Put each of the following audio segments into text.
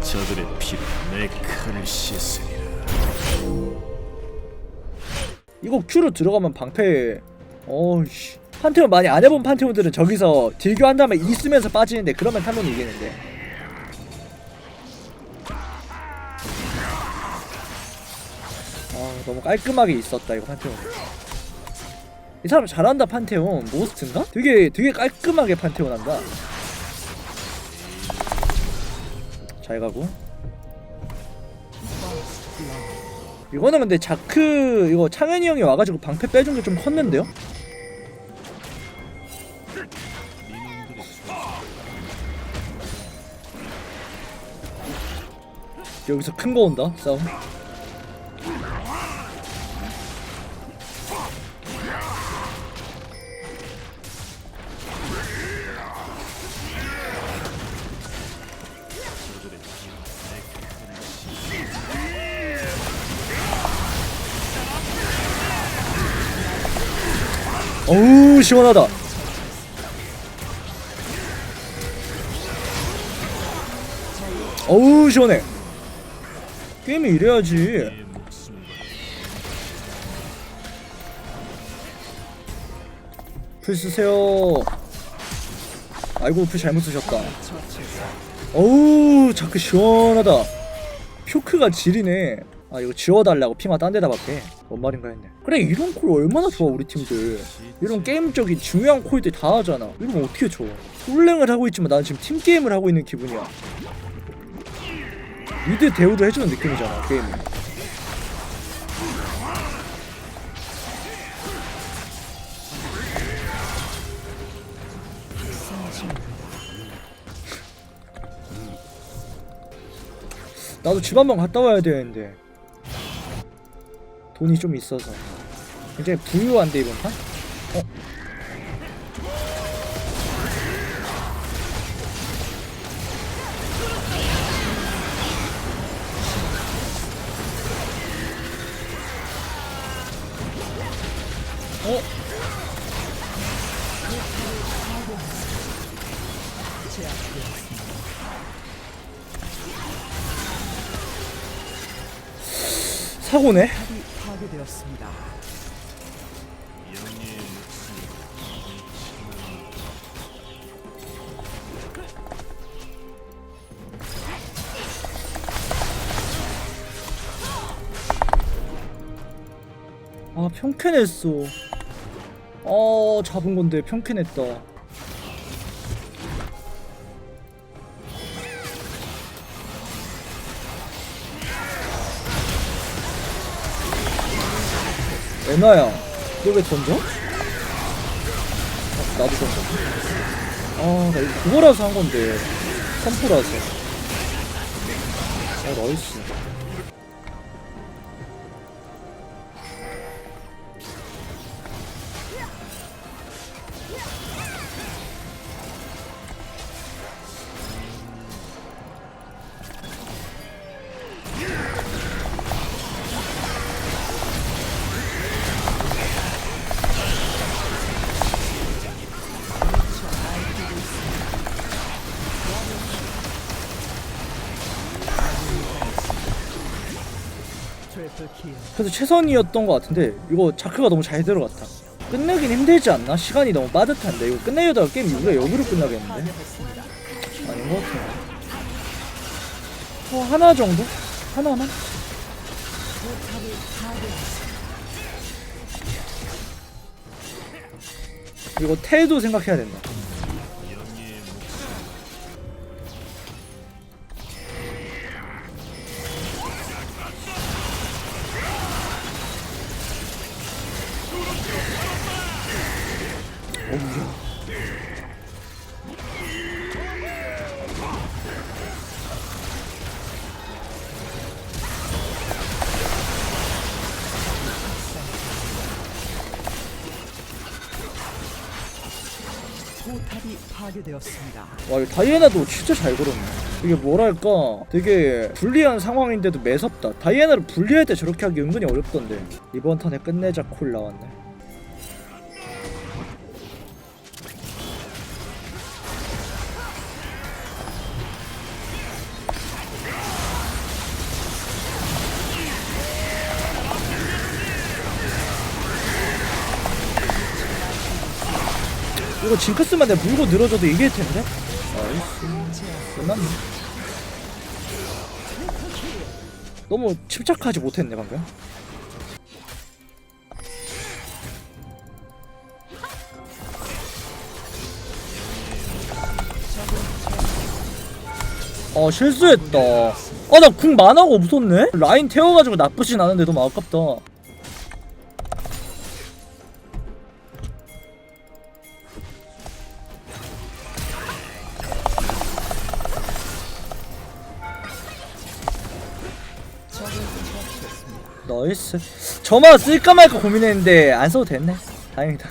저들의 피로 내 칼을 씻으리라. 이거 Q로 들어가면 방패 어우씨 판테온 많이 안 해본 판테온들은 저기서 딜교한 다음에 쓰면서 빠지는데 그러면 타면 이기는데 너무 깔끔하게 있었다 이거 판테온. 이 사람 잘한다 판테온. 모스트인가? 되게 되게 깔끔하게 판테온 한다. 잘 가고. 이거는 근데 자크 이거 창현이 형이 와가지고 방패 빼준 게 좀 컸는데요? 여기서 큰 거 온다 싸움 어우 시원하다. 어우 시원해. 게임이 이래야지. 풀 쓰세요. 아이고 풀 잘못 쓰셨다. 어우 자크 시원하다. 표크가 지리네 아 이거 지워달라고 핑화 딴 데다 밖에 뭔 말인가 했네. 그래 이런 콜 얼마나 좋아 우리 팀들. 이런 게임적인 중요한 콜들 다 하잖아. 이러면 어떻게 줘 홀랭을 하고 있지만 나는 지금 팀게임을 하고 있는 기분이야. 미드 대우를 해주는 느낌이잖아 게임이 나도 집 한 번 갔다 와야 되는데 돈이 좀 있어서 굉장히 부유한데 이번 판? 어? 어? 사고네? 파괴되었습니다. 아 평캔했어 어 잡은 건데 평캔했다 애나야. 너왜 던져? 어, 나도 던져 아나 이거 그거라서 한 건데. 선포라서. 어 나이스 그래서 최선이었던 것 같은데 이거 자크가 너무 잘 들어갔다 끝내긴 힘들지 않나? 시간이 너무 빠듯한데 이거 끝내려다가 게임 우리가 여기로 끝나겠는데? 아닌 것 같은데 어 하나 정도? 하나만? 이거 태도 생각해야 된다 포탑이 파괴되었습니다. 와, 이 다이애나도 진짜 잘 걸었네. 이게 뭐랄까, 되게 불리한 상황인데도 매섭다. 다이애나를 분리할 때 저렇게 하기 은근히 어렵던데. 이번 턴에 끝내자 콜 나왔네. 이거 징크스만 내가 물고 늘어져도 이길 텐데? 나이스. 끝났네. 너무 침착하지 못했네 방금. 어 실수했다. 아 나 궁 많아고 무섭네. 라인 태워가지고 나쁘진 않은데 너무 아깝다. 나이스. 저만 쓸까 말까 고민했는데 안 써도 됐네. 다행이다.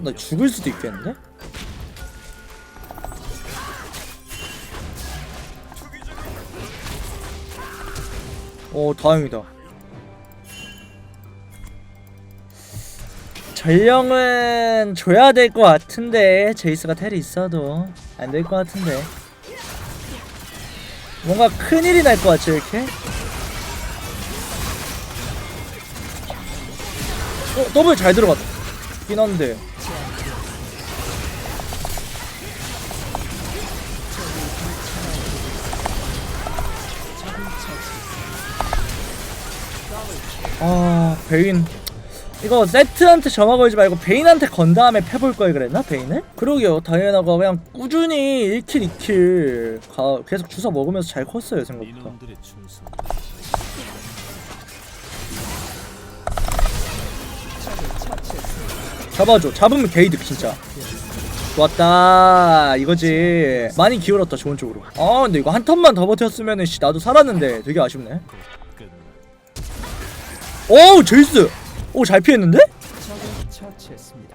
나 죽을 수도 있겠는데? 어 다행이다. 전령은 줘야 될 것 같은데 제이스가 텔이 있어도 안 될 것 같은데. 뭔가 큰일이 날 것 같지 이렇게? 어 더블 잘 들어갔긴 한데 아 베인. 이거 세트한테 점화 걸지 말고 베인한테 건 다음에 패볼 걸 그랬나 베인을? 그러게요. 다이애나가 그냥 꾸준히 1킬 2킬 가, 계속 주워 먹으면서 잘 컸어요 생각보다. 잡아줘. 잡으면 게이득 진짜. 좋았다 이거지. 많이 기울었다 좋은 쪽으로. 아 근데 이거 한 턴만 더 버텼으면은 씨 나도 살았는데 되게 아쉽네. 오 제이스 오 잘 피했는데? 야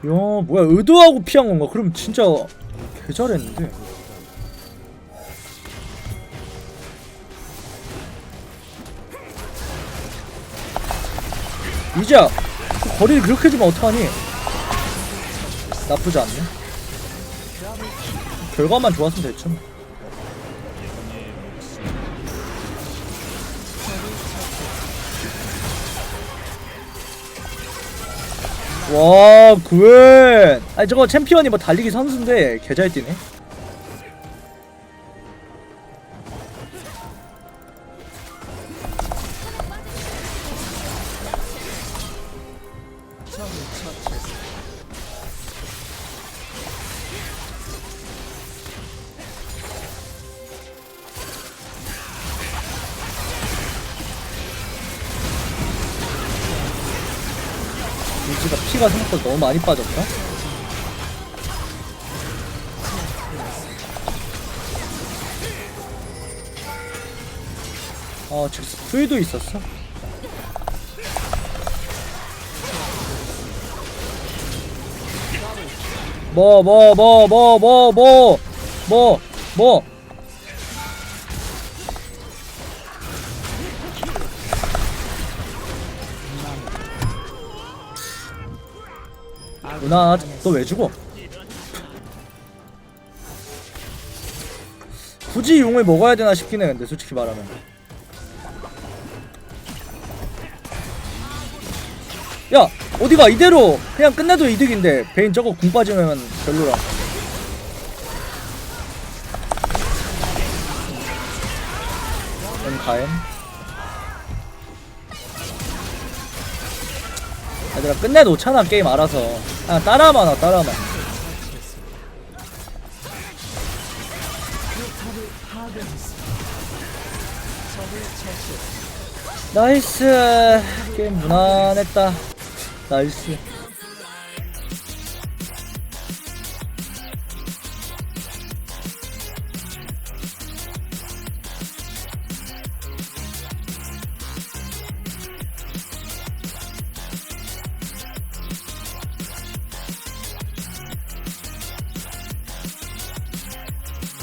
뭐야 의도하고 피한 건가? 그럼 진짜 개 잘했는데 이자 그 거리를 그렇게 주면 어떡하니? 나쁘지 않네 결과만 좋았으면 됐죠 와, 그웬. 아니 저거 챔피언이 뭐 달리기 선수인데 개잘 뛰네. 피가 생각보다 너무 많이 빠졌다. 아, 저 스프도 있었어. 뭐, 뭐, 뭐, 뭐, 뭐, 뭐, 뭐, 뭐. 누나, 너 왜 죽어? 굳이 용을 먹어야 되나 싶긴 해, 근데 솔직히 말하면. 야, 어디가 이대로 그냥 끝내도 이득인데 베인 저거 궁 빠지면 별로라. 엔 가엔. 얘들아 끝내놓잖아 게임 알아서. 아 따라만 와 따라만. 나이스 게임 무난했다 나이스